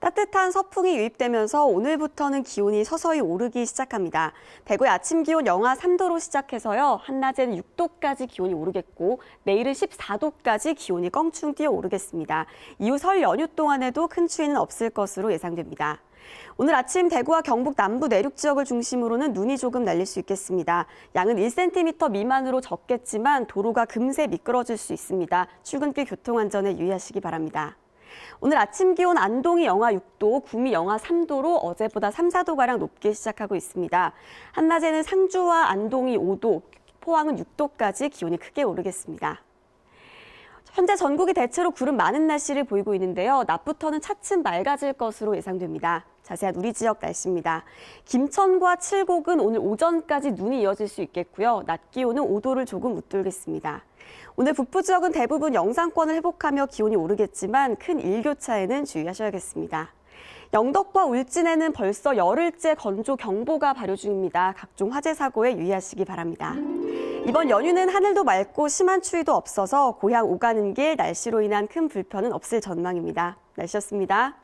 따뜻한 서풍이 유입되면서 오늘부터는 기온이 서서히 오르기 시작합니다. 대구의 아침 기온 영하 3도로 시작해서요. 한낮에는 6도까지 기온이 오르겠고 내일은 14도까지 기온이 껑충 뛰어 오르겠습니다. 이후 설 연휴 동안에도 큰 추위는 없을 것으로 예상됩니다. 오늘 아침 대구와 경북 남부 내륙 지역을 중심으로는 눈이 조금 날릴 수 있겠습니다. 양은 1cm 미만으로 적겠지만 도로가 금세 미끄러질 수 있습니다. 출근길 교통 안전에 유의하시기 바랍니다. 오늘 아침 기온 안동이 영하 6도, 구미 영하 3도로 어제보다 3, 4도가량 높게 시작하고 있습니다. 한낮에는 상주와 안동이 5도, 포항은 6도까지 기온이 크게 오르겠습니다. 현재 전국이 대체로 구름 많은 날씨를 보이고 있는데요. 낮부터는 차츰 맑아질 것으로 예상됩니다. 자세한 우리 지역 날씨입니다. 김천과 칠곡은 오늘 오전까지 눈이 이어질 수 있겠고요. 낮 기온은 5도를 조금 웃돌겠습니다. 오늘 북부 지역은 대부분 영상권을 회복하며 기온이 오르겠지만 큰 일교차에는 주의하셔야겠습니다. 영덕과 울진에는 벌써 열흘째 건조 경보가 발효 중입니다. 각종 화재 사고에 유의하시기 바랍니다. 이번 연휴는 하늘도 맑고 심한 추위도 없어서 고향 오가는 길 날씨로 인한 큰 불편은 없을 전망입니다. 날씨였습니다.